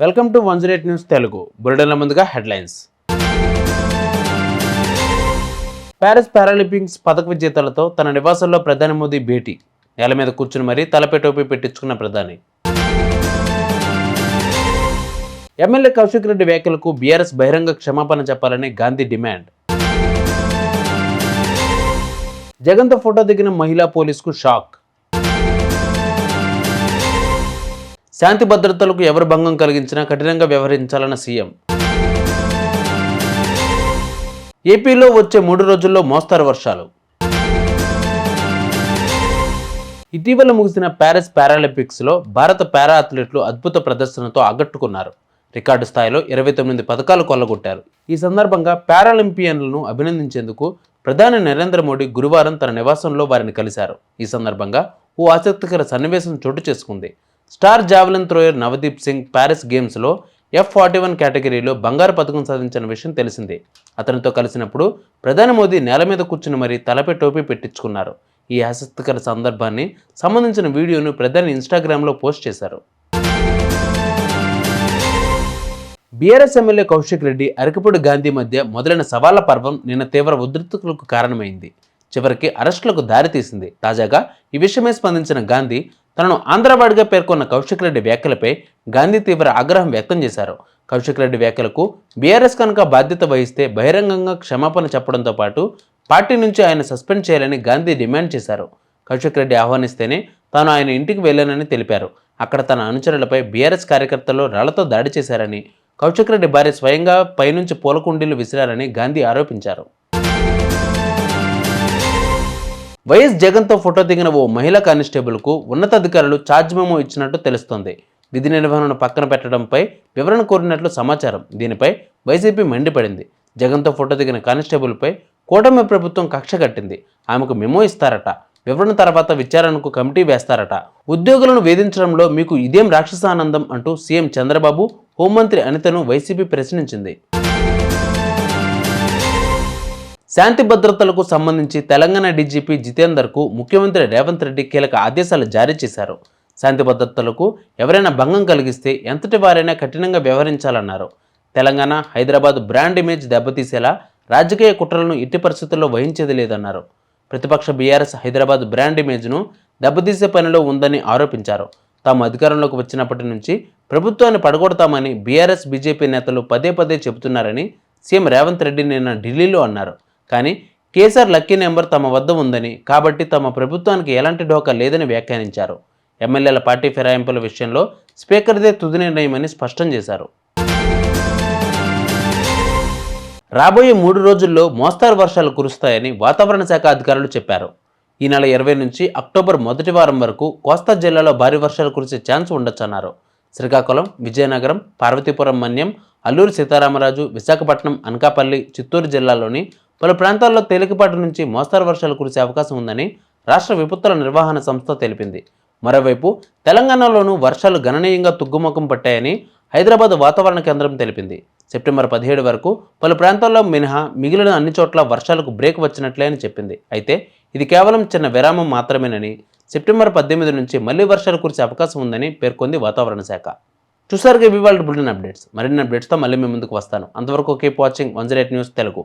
Welcome to one zero eight news Telugu. బులెటిన్ల ముందుగా headlines. Paris Paralympics పథక విజేతలతో తన నివాసంలో ప్రధాని మోదీ భేటీ. నేల మీద కూర్చుని మరీ తలపై టోపీ పెట్టించుకున్న ప్రధాని. ఎమ్మెల్యే కౌశిక్ రెడ్డి వ్యాఖ్యలకు బీఆర్ఎస్ బహిరంగ క్షమాపణ చెప్పాలని గాంధీ డిమాండ్. జగన్తో ఫోటో దిగిన మహిళా పోలీసుకు షాక్. శాంతి భద్రతలకు ఎవరు భంగం కలిగించినా కఠినంగా వ్యవహరించాలన్న సీఎం. ఏపీలో వచ్చే మూడు రోజుల్లో మోస్తారు వర్షాలు. ఇటీవల ముగిసిన ప్యారిస్ పారాలింపిక్స్లో భారత పారా అథ్లెట్లు అద్భుత ప్రదర్శనతో ఆకట్టుకున్నారు రికార్డు స్థాయిలో ఇరవై తొమ్మిది పథకాలు కొల్లగొట్టారు. ఈ సందర్భంగా పారాలింపియన్లను అభినందించేందుకు ప్రధాని నరేంద్ర మోడీ గురువారం తన నివాసంలో వారిని కలిశారు. ఈ సందర్భంగా ఓ ఆసక్తికర సన్నివేశం చోటు చేసుకుంది. Star javelin thrower Navdeep Singh Paris గేమ్స్లో ఎఫ్ ఫార్టీ వన్ కేటగిరీలో బంగారు పథకం సాధించిన విషయం తెలిసిందే. అతనితో కలిసినప్పుడు ప్రధాని మోదీ నేల మీద కూర్చుని మరీ తలపై టోపీ పెట్టించుకున్నారు. ఈ ఆసక్తికర సందర్భాన్ని సంబంధించిన వీడియోను ప్రధాని ఇన్స్టాగ్రామ్లో పోస్ట్ చేశారు. బీఆర్ఎస్ ఎమ్మెల్యే కౌశిక్ రెడ్డి అరకపూడి గాంధీ మధ్య మొదలైన సవాళ్ళ పర్వం నిన్న తీవ్ర ఉద్రిక్తతలకు కారణమైంది. చివరికి అరెస్టులకు దారితీసింది. తాజాగా ఈ విషయమే స్పందించిన గాంధీ తనను ఆంధ్రవాడిగా పేర్కొన్న కౌశిక్ రెడ్డి వ్యాఖ్యలపై గాంధీ తీవ్ర ఆగ్రహం వ్యక్తం చేశారు. కౌశిక్ రెడ్డి వ్యాఖ్యలకు బీఆర్ఎస్ కనుక బాధ్యత వహిస్తే బహిరంగంగా క్షమాపణ చెప్పడంతో పాటు పార్టీ నుంచి ఆయన సస్పెండ్ చేయాలని గాంధీ డిమాండ్ చేశారు. కౌశిక్ రెడ్డి ఆహ్వానిస్తేనే తాను ఆయన ఇంటికి వెళ్ళానని తెలిపారు. అక్కడ తన అనుచరులపై బీఆర్ఎస్ కార్యకర్తలు రాళ్ళతో దాడి చేశారని కౌశిక్ రెడ్డి భార్య స్వయంగా పైనుంచి పూలకుండీలు విసిరారని గాంధీ ఆరోపించారు. వైఎస్ జగన్తో ఫోటో దిగిన ఓ మహిళా కానిస్టేబుల్కు ఉన్నతాధికారులు ఛార్జ్ మెమో ఇచ్చినట్టు తెలుస్తోంది. విధి నిర్వహణను పక్కన పెట్టడంపై వివరణ కోరినట్లు సమాచారం. దీనిపై వైసీపీ మండిపడింది. జగన్తో ఫోటో దిగిన కానిస్టేబుల్పై కూటమి ప్రభుత్వం కక్ష కట్టింది. ఆమెకు మెమో ఇస్తారట. వివరణ తర్వాత విచారణకు కమిటీ వేస్తారట. ఉద్యోగులను వేధించడంలో మీకు ఇదేం రాక్షసానందం అంటూ సీఎం చంద్రబాబు హోంమంత్రి అనితను వైసీపీ ప్రశ్నించింది. శాంతి భద్రతలకు సంబంధించి తెలంగాణ డీజీపీ జితేందర్కు ముఖ్యమంత్రి రేవంత్ రెడ్డి కీలక ఆదేశాలు జారీ చేశారు. శాంతి భద్రతలకు ఎవరైనా భంగం కలిగిస్తే ఎంతటి వారైనా కఠినంగా వ్యవహరించాలన్నారు. తెలంగాణ హైదరాబాద్ బ్రాండ్ ఇమేజ్ దెబ్బతీసేలా రాజకీయ కుట్రలను ఎట్టి పరిస్థితుల్లో వహించేది లేదన్నారు. ప్రతిపక్ష బీఆర్ఎస్ హైదరాబాద్ బ్రాండ్ ఇమేజ్ను దెబ్బతీసే పనిలో ఉందని ఆరోపించారు. తాము అధికారంలోకి వచ్చినప్పటి నుంచి ప్రభుత్వాన్ని పడగొడతామని బీఆర్ఎస్ బీజేపీ నేతలు పదే పదే చెబుతున్నారని సీఎం రేవంత్ రెడ్డి నిన్న ఢిల్లీలో అన్నారు. కానీ కేసీఆర్ లక్కీ నెంబర్ తమ వద్ద ఉందని కాబట్టి తమ ప్రభుత్వానికి ఎలాంటి ఢోకా లేదని వ్యాఖ్యానించారు. ఎమ్మెల్యేల పార్టీ ఫిరాయింపుల విషయంలో స్పీకర్దే తుది నిర్ణయమని స్పష్టం చేశారు. రాబోయే మూడు రోజుల్లో మోస్తారు వర్షాలు కురుస్తాయని వాతావరణ శాఖ అధికారులు చెప్పారు. ఈ నెల ఇరవై నుంచి అక్టోబర్ మొదటి వారం వరకు కోస్తా జిల్లాలో భారీ వర్షాలు కురిసే ఛాన్స్ ఉండొచ్చన్నారు. శ్రీకాకుళం విజయనగరం పార్వతీపురం మన్యం అల్లూరు సీతారామరాజు విశాఖపట్నం అనకాపల్లి చిత్తూరు జిల్లాలోని పలు ప్రాంతాల్లో తేలికపాటి నుంచి మోస్తరు వర్షాలు కురిసే అవకాశం ఉందని రాష్ట్ర విపత్తుల నిర్వహణ సంస్థ తెలిపింది. మరోవైపు తెలంగాణలోనూ వర్షాలు గణనీయంగా తుగ్గుముఖం పట్టాయని హైదరాబాద్ వాతావరణ కేంద్రం తెలిపింది. సెప్టెంబర్ పదిహేడు వరకు పలు ప్రాంతాల్లో మినహా మిగిలిన అన్ని చోట్ల వర్షాలకు బ్రేక్ వచ్చినట్లే అని చెప్పింది. అయితే ఇది కేవలం చిన్న విరామం మాత్రమేనని సెప్టెంబర్ పద్దెనిమిది నుంచి మళ్ళీ వర్షాలు కురిసే అవకాశం ఉందని పేర్కొంది వాతావరణ శాఖ. చూసారుగా ఇవి వాళ్ళ బులెటిన్ అప్డేట్స్. మరిన్ని అప్డేట్స్తో మళ్ళీ మీ ముందుకు వస్తాను. అంతవరకు keep watching one zero eight news Telugu.